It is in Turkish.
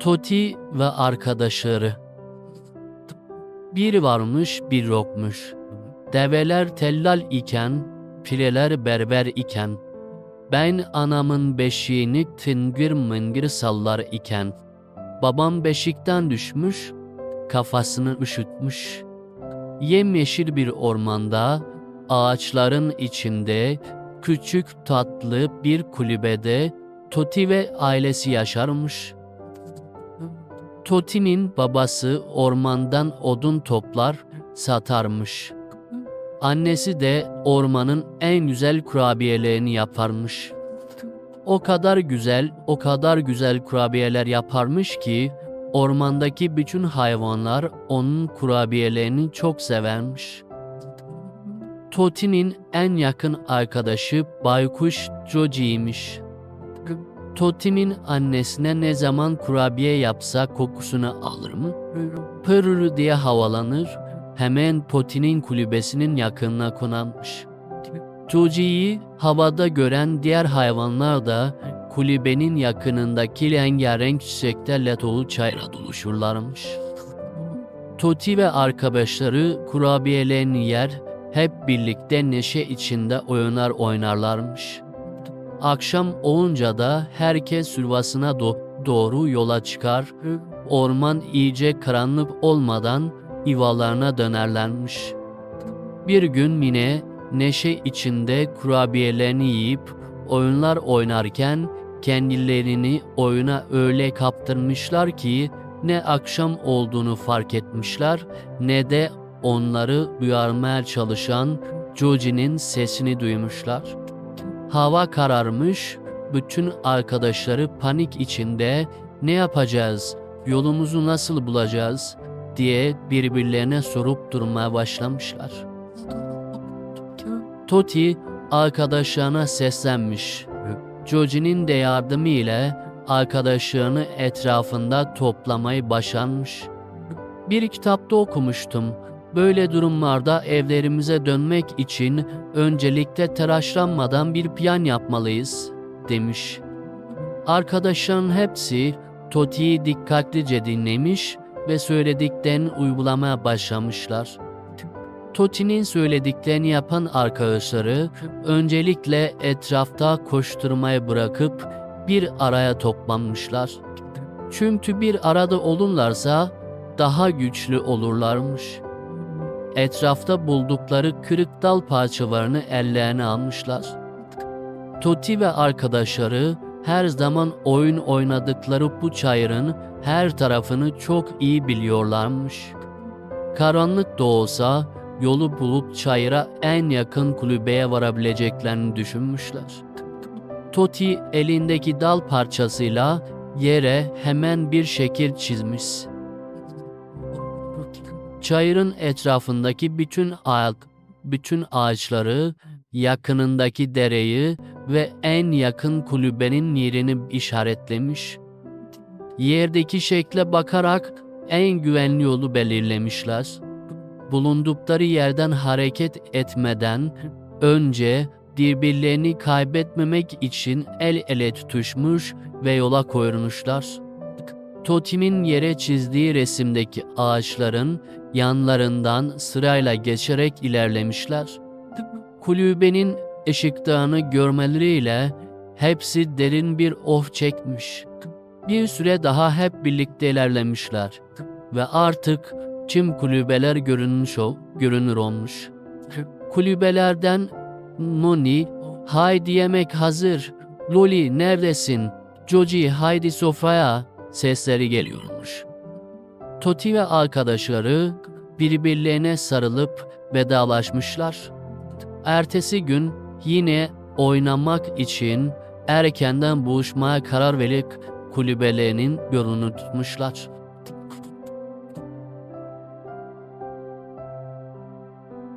Toti ve arkadaşları. Bir varmış bir yokmuş. Develer tellal iken, pileler berber iken, ben anamın beşiğini tıngır mıngır sallar iken, babam beşikten düşmüş, kafasını üşütmüş. Yemyeşil bir ormanda, ağaçların içinde, küçük tatlı bir kulübede Toti ve ailesi yaşarmış. Toti'nin babası ormandan odun toplar, satarmış. Annesi de ormanın en güzel kurabiyelerini yaparmış. O kadar güzel, o kadar güzel kurabiyeler yaparmış ki ormandaki bütün hayvanlar onun kurabiyelerini çok severmiş. Toti'nin en yakın arkadaşı Baykuş Joji'ymiş. Toti'nin annesine ne zaman kurabiye yapsa kokusunu alır mı? Pırr diye havalanır, hemen Toti'nin kulübesinin yakınına konanmış. Joji'yi havada gören diğer hayvanlar da kulübenin yakınındaki rengarenk çiçeklerle dolu çayra doluşurlarmış. Toti ve arkadaşları kurabiyelerini yer, hep birlikte neşe içinde oyunlar oynarlarmış. Akşam olunca da herkes yuvasına do- doğru yola çıkar, orman iyice karanlık olmadan yuvalarına dönerlermiş. Bir gün Mine neşe içinde kurabiyelerini yiyip oyunlar oynarken kendilerini oyuna öyle kaptırmışlar ki ne akşam olduğunu fark etmişler ne de onları uyarmaya çalışan Joji'nin sesini duymuşlar. Hava kararmış, bütün arkadaşları panik içinde ne yapacağız, yolumuzu nasıl bulacağız diye birbirlerine sorup durmaya başlamışlar. Toti arkadaşlarına seslenmiş. Joji'nin de yardımı ile arkadaşlarını etrafında toplamayı başarmış. Bir kitapta okumuştum. Böyle durumlarda evlerimize dönmek için öncelikle telaşlanmadan bir plan yapmalıyız, demiş. Arkadaşların hepsi Toti'yi dikkatlice dinlemiş ve söylediklerini uygulamaya başlamışlar. Toti'nin söylediklerini yapan arkadaşları öncelikle etrafta koşturmayı bırakıp bir araya toplanmışlar. Çünkü bir arada olurlarsa daha güçlü olurlarmış. Etrafta buldukları kırık dal parçalarını ellerine almışlar. Toti ve arkadaşları her zaman oyun oynadıkları bu çayırın her tarafını çok iyi biliyorlarmış. Karanlık da olsa yolu bulup çayıra en yakın kulübeye varabileceklerini düşünmüşler. Toti elindeki dal parçasıyla yere hemen bir şekil çizmiş. Çayırın etrafındaki bütün ağaç, bütün ağaçları, yakınındaki dereyi ve en yakın kulübenin yerini işaretlemiş. Yerdeki şekle bakarak en güvenli yolu belirlemişler. Bulundukları yerden hareket etmeden önce birbirlerini kaybetmemek için el ele tutuşmuş ve yola koyulmuşlar. Totim'in yere çizdiği resimdeki ağaçların yanlarından sırayla geçerek ilerlemişler. Kulübenin ışıktığını görmeleriyle hepsi derin bir oh çekmiş. Bir süre daha hep birlikte ilerlemişler ve artık tüm kulübeler görünmüş ol, görünür olmuş. Kulübelerden Moni, haydi yemek hazır, Loli neredesin, Joji haydi sofraya sesleri geliyormuş. Toti ve arkadaşları birbirlerine sarılıp vedalaşmışlar. Ertesi gün yine oynamak için erkenden buluşmaya karar verip kulübelerinin yolunu tutmuşlar.